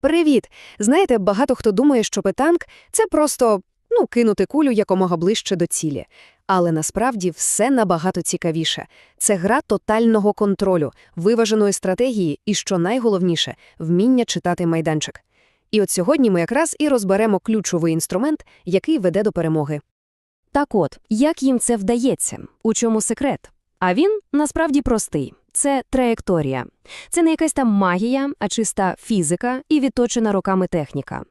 Привіт! Знаєте, багато хто думає, що петанк – це просто, ну, кинути кулю якомога ближче до цілі. Але насправді все набагато цікавіше. Це гра тотального контролю, виваженої стратегії і, що найголовніше, вміння читати майданчик. І от сьогодні ми якраз і розберемо ключовий інструмент, який веде до перемоги. Так от, як їм це вдається? У чому секрет? А він насправді простий. Це траєкторія. Це не якась там магія, а чиста фізика і відточена роками техніка.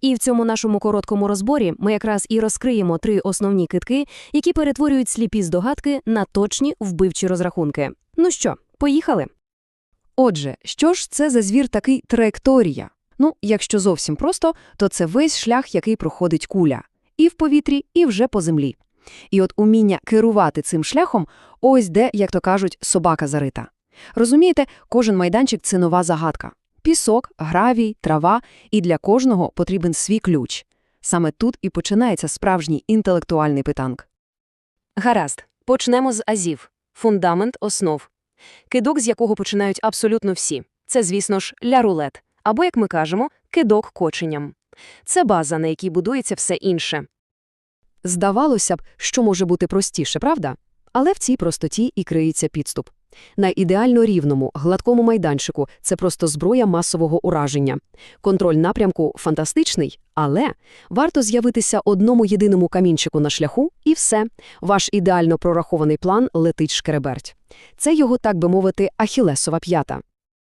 І в цьому нашому короткому розборі ми якраз і розкриємо три основні китки, які перетворюють сліпі здогадки на точні вбивчі розрахунки. Ну що, поїхали? Отже, що ж це за звір такий траєкторія? Ну, якщо зовсім просто, то це весь шлях, який проходить куля. І в повітрі, і вже по землі. І от уміння керувати цим шляхом – ось де, як то кажуть, собака зарита. Розумієте, кожен майданчик – це нова загадка. Пісок, гравій, трава, і для кожного потрібен свій ключ. Саме тут і починається справжній інтелектуальний питанк. Гаразд, почнемо з азів. Фундамент основ. Кидок, з якого починають абсолютно всі. Це, звісно ж, ля-рулет. Або, як ми кажемо, кидок коченням. Це база, на якій будується все інше. Здавалося б, що може бути простіше, правда? Але в цій простоті і криється підступ. На ідеально рівному, гладкому майданчику це просто зброя масового ураження. Контроль напрямку фантастичний, але варто з'явитися одному єдиному камінчику на шляху, і все. Ваш ідеально прорахований план летить шкереберть. Це його, так би мовити, ахілесова п'ята.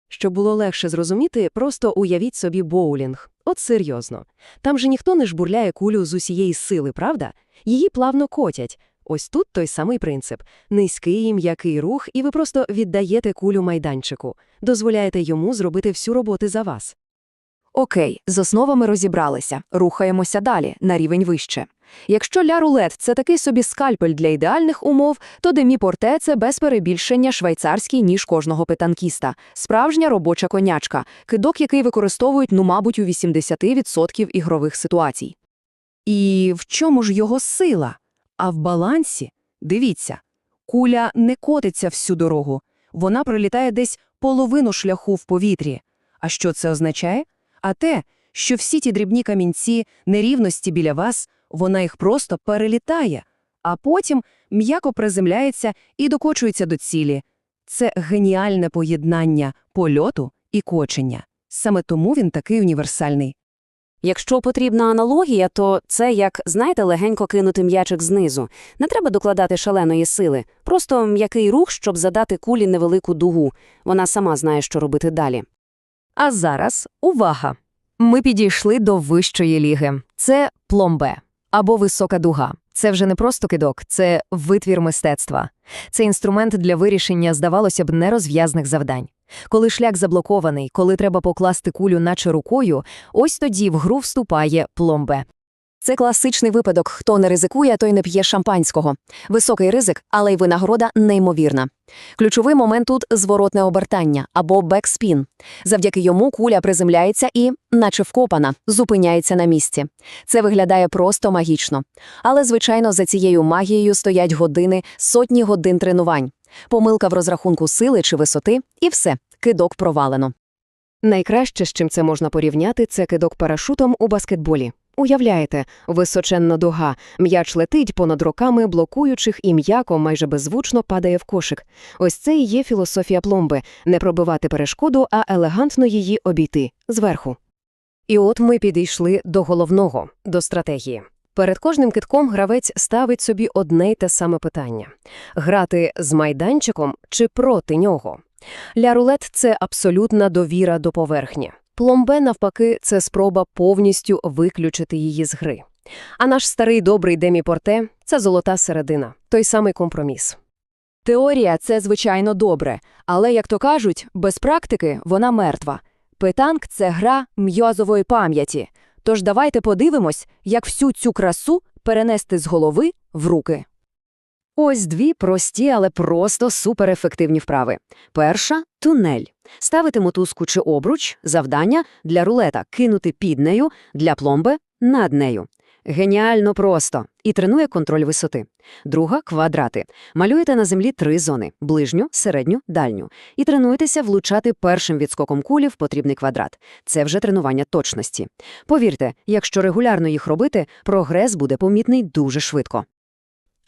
Щоб було легше зрозуміти, просто уявіть собі боулінг. От серйозно. Там же ніхто не жбурляє кулю з усієї сили, правда? Її плавно котять. Ось тут той самий принцип. Низький, м'який рух, і ви просто віддаєте кулю майданчику. Дозволяєте йому зробити всю роботу за вас. Окей, з основами розібралися. Рухаємося далі, на рівень вище. Якщо ля-рулет – це такий собі скальпель для ідеальних умов, то демі-порте – це без перебільшення швейцарський ніж кожного петанкіста. Справжня робоча конячка, кидок, який використовують, ну, мабуть, у 80% ігрових ситуацій. І в чому ж його сила? А в балансі? Дивіться, куля не котиться всю дорогу. Вона пролітає десь половину шляху в повітрі. А що це означає? А те, що всі ті дрібні камінці, нерівності біля вас, вона їх просто перелітає, а потім м'яко приземляється і докочується до цілі. Це геніальне поєднання польоту і кочення. Саме тому він такий універсальний. Якщо потрібна аналогія, то це як, знаєте, легенько кинути м'ячик знизу. Не треба докладати шаленої сили. Просто м'який рух, щоб задати кулі невелику дугу. Вона сама знає, що робити далі. А зараз увага! Ми підійшли до вищої ліги. Це пломбе або висока дуга. Це вже не просто кидок, це витвір мистецтва. Це інструмент для вирішення, здавалося б, нерозв'язних завдань. Коли шлях заблокований, коли треба покласти кулю наче рукою, ось тоді в гру вступає пломбе. Це класичний випадок, хто не ризикує, той не п'є шампанського. Високий ризик, але й винагорода неймовірна. Ключовий момент тут – зворотне обертання або бекспін. Завдяки йому куля приземляється і, наче вкопана, зупиняється на місці. Це виглядає просто магічно. Але, звичайно, за цією магією стоять години, сотні годин тренувань. Помилка в розрахунку сили чи висоти – і все, кидок провалено. Найкраще, з чим це можна порівняти, це кидок парашутом у баскетболі. Уявляєте, височенна дуга, м'яч летить понад руками блокуючих і м'яко, майже беззвучно падає в кошик. Ось це і є філософія пломби – не пробивати перешкоду, а елегантно її обійти – зверху. І от ми підійшли до головного – до стратегії. Перед кожним китком гравець ставить собі одне й те саме питання – грати з майданчиком чи проти нього? Ля-рулет – це абсолютна довіра до поверхні. Пломбе, навпаки, це спроба повністю виключити її з гри. А наш старий добрий демі-порте – це золота середина, той самий компроміс. Теорія – це, звичайно, добре, але, як то кажуть, без практики вона мертва. Петанк – це гра м'язової пам'яті. Тож давайте подивимось, як всю цю красу перенести з голови в руки. Ось дві прості, але просто суперефективні вправи. Перша – тунель. Ставити мотузку чи обруч – завдання для рулета – кинути під нею, для пломби – над нею. Геніально просто. І тренує контроль висоти. Друга – квадрати. Малюєте на землі три зони – ближню, середню, дальню. І тренуєтеся влучати першим відскоком кулі в потрібний квадрат. Це вже тренування точності. Повірте, якщо регулярно їх робити, прогрес буде помітний дуже швидко.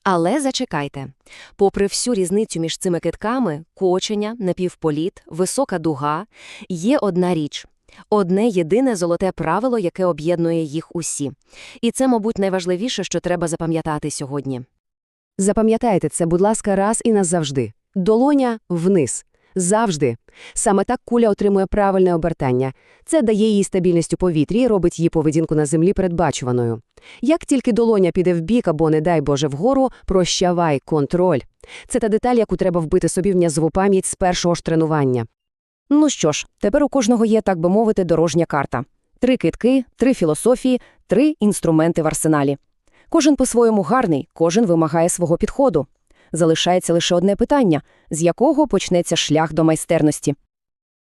Але зачекайте. Попри всю різницю між цими китками – кочення, напівполіт, висока дуга – є одна річ. Одне єдине золоте правило, яке об'єднує їх усі. І це, мабуть, найважливіше, що треба запам'ятати сьогодні. Запам'ятайте це, будь ласка, раз і назавжди. Долоня вниз. Завжди. Саме так куля отримує правильне обертання. Це дає їй стабільність у повітрі і робить її поведінку на землі передбачуваною. Як тільки долоня піде вбік або, не дай Боже, вгору, прощавай, контроль. Це та деталь, яку треба вбити собі в нязову пам'ять з першого ж тренування. Ну що ж, тепер у кожного є, так би мовити, дорожня карта. Три китки, три філософії, три інструменти в арсеналі. Кожен по-своєму гарний, кожен вимагає свого підходу. Залишається лише одне питання – з якого почнеться шлях до майстерності.